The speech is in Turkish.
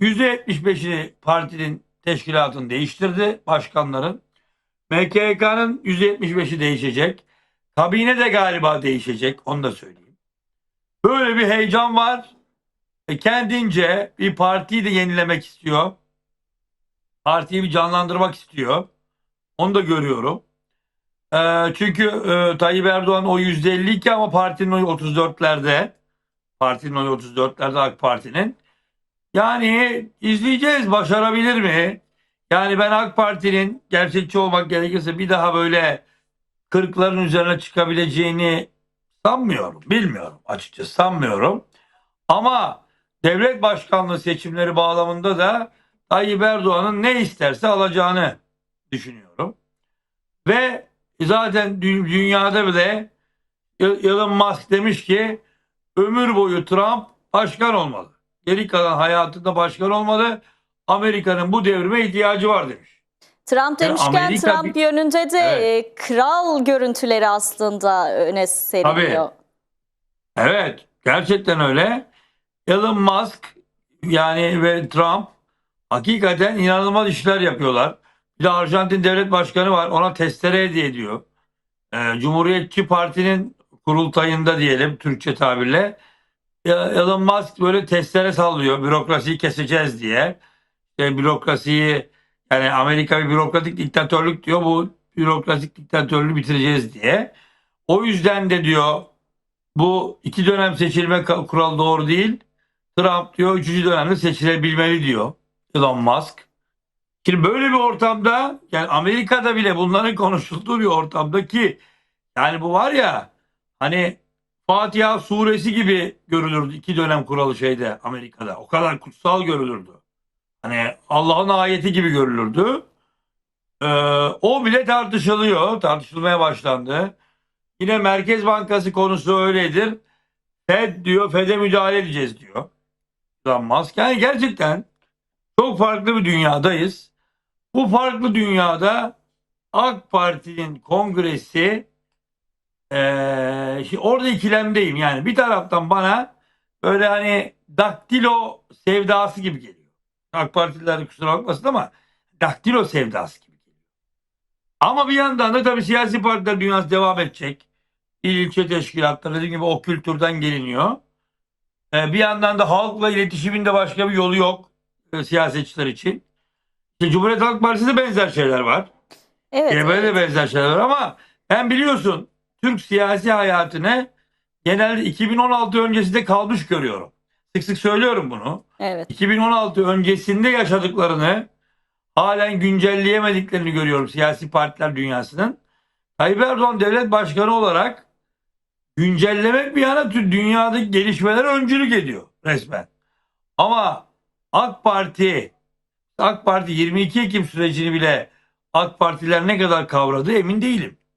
%75'ini partinin teşkilatını değiştirdi başkanların. MKK'nın %75'i değişecek. Kabine de galiba değişecek. Onu da söyleyeyim. Böyle bir heyecan var. E kendince bir partiyi de yenilemek istiyor. Partiyi bir canlandırmak istiyor. Onu da görüyorum. E, çünkü e, Tayyip Erdoğan o %52 ama partinin oyu 34'lerde. Partinin oyu 34'lerde AK Parti'nin. Yani izleyeceğiz başarabilir mi? Yani ben AK Parti'nin gerçekçi olmak gerekirse bir daha böyle kırkların üzerine çıkabileceğini sanmıyorum. Bilmiyorum açıkçası sanmıyorum. Ama devlet başkanlığı seçimleri bağlamında da Tayyip Erdoğan'ın ne isterse alacağını düşünüyorum. Ve zaten dü- dünyada bile Elon Musk demiş ki ömür boyu Trump başkan olmalı. Geri kalan hayatında başkan olmalı. Amerika'nın bu devrime ihtiyacı var demiş. Trump Yani demişken Amerika Trump yönünde de Evet. e, kral görüntüleri aslında öne seriliyor. Evet, gerçekten öyle. Elon Musk yani ve Trump hakikaten inanılmaz işler yapıyorlar. Bir de Arjantin devlet başkanı var. Ona testere hediye ediyor. Ee, Cumhuriyetçi Parti'nin kurultayında diyelim Türkçe tabirle. Elon Musk böyle testere sallıyor. Bürokrasiyi keseceğiz diye. İşte bürokrasiyi yani Amerika bir bürokratik diktatörlük diyor. Bu bürokratik diktatörlüğü bitireceğiz diye. O yüzden de diyor bu iki dönem seçilme kuralı doğru değil. Trump diyor üçüncü dönemde seçilebilmeli diyor Elon Musk. Şimdi böyle bir ortamda yani Amerika'da bile bunların konuşulduğu bir ortamda ki yani bu var ya hani Fatiha suresi gibi görülürdü iki dönem kuralı şeyde Amerika'da. O kadar kutsal görülürdü. Hani Allah'ın ayeti gibi görülürdü. Ee, o bile tartışılıyor. Tartışılmaya başlandı. Yine Merkez Bankası konusu öyledir. Fed diyor, Fed'e müdahale edeceğiz diyor. Musk. Yani gerçekten çok farklı bir dünyadayız. Bu farklı dünyada AK Parti'nin kongresi şimdi orada ikilemdeyim. Yani bir taraftan bana böyle hani daktilo sevdası gibi geliyor. AK Partililer kusura bakmasın ama daktilo sevdası gibi geliyor. Ama bir yandan da tabii siyasi partiler dünyası devam edecek. İl ilçe teşkilatları dediğim gibi o kültürden geliniyor. Ee, bir yandan da halkla iletişimin de başka bir yolu yok e, siyasetçiler için. İşte Cumhuriyet Halk Partisi'de benzer şeyler var. Evet. Böyle evet. de benzer şeyler var ama ben biliyorsun Türk siyasi hayatını genelde 2016 öncesinde kalmış görüyorum. Sık sık söylüyorum bunu. evet. 2016 öncesinde yaşadıklarını halen güncelleyemediklerini görüyorum siyasi partiler dünyasının. Tayyip Erdoğan devlet başkanı olarak güncellemek bir yana tü- dünyadaki gelişmelere öncülük ediyor resmen. Ama AK Parti AK Parti 22 Ekim sürecini bile AK Partiler ne kadar kavradı emin değilim.